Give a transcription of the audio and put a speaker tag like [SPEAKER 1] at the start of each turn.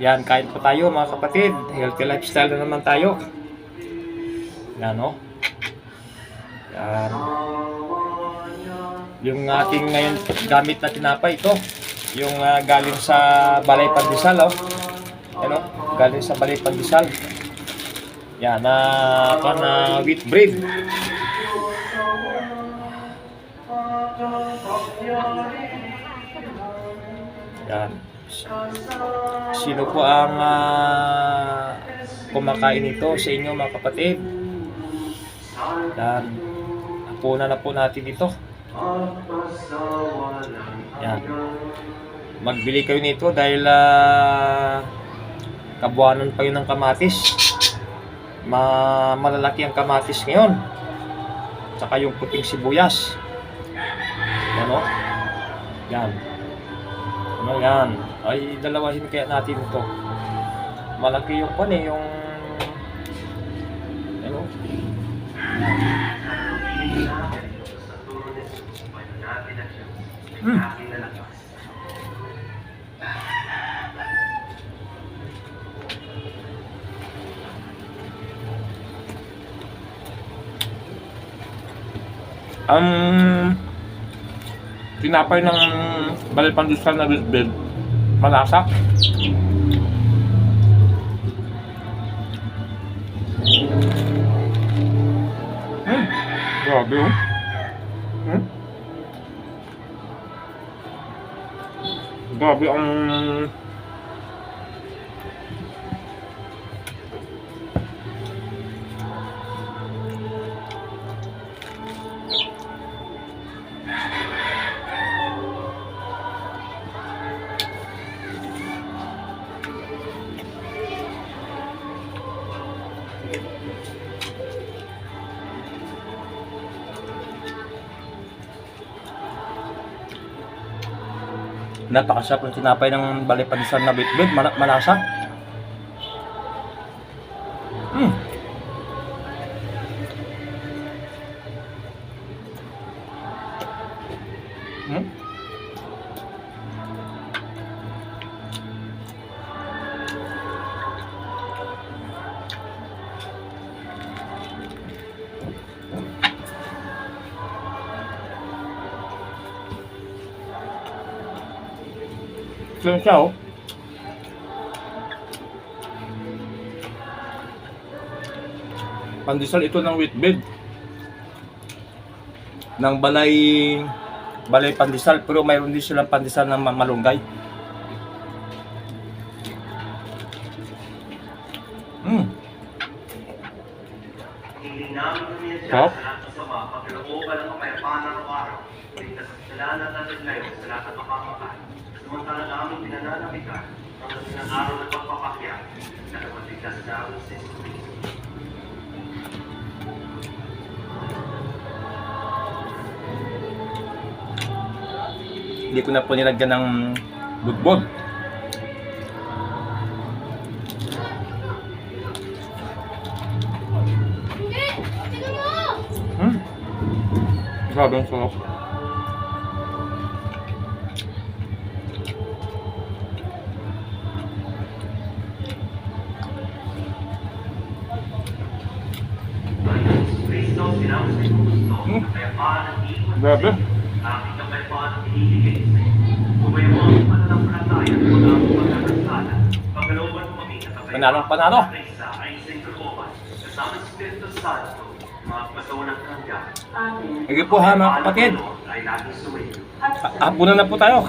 [SPEAKER 1] Yan, kain po tayo mga kapatid. Healthy lifestyle na naman tayo. Yan, no? Yan. Yung ating ngayon gamit na tinapay ito. Yung ah, galing sa Balay Pandesal, oh. Ano? Galing sa Balay Pandesal. Yan, na uh, na wheat bread. Yan. Sino po ang ah, kumakain nito sa inyo mga kapatid? Yan. Hapunan na po natin ito. Yan. Magbili kayo nito dahil ah, kabuanan pa yun ng kamatis. Ma malalaki ang kamatis ngayon. Tsaka yung puting sibuyas. Yan o. Yan. Ano yan? Ay, dalawahin kaya natin ito. Malaki yung pan eh, yung... Ano? Hmm. Ang tinapay ng balay pandesal na bilbil, malasa. Hmm, grabe oh. Hmm? Grabe ang Napakasarap ng tinapay ng balay pandesal na bitbit, Mal- malasa. Mm. Mm. Ganun siya oh. Pandesal ito ng wheat bread. Ng balay balay pandesal pero mayroon din silang pandesal ng ma- malunggay. Mm. Sarap.
[SPEAKER 2] Lahat ng kapayapaan ng araw, ligtas sa kasalanan at ngayon sa lahat ng kapamakan. Samantala namin pinananabikan ang ng araw ng pagpapakya na kapagligtas sa aming sa Kristo.
[SPEAKER 1] Hindi ko na po nilagyan ng budbod.
[SPEAKER 2] Pagkalooban mo kami na kapayapaan
[SPEAKER 1] Panalo, panalo. Sige po ha mga kapatid. Hapunan na po tayo.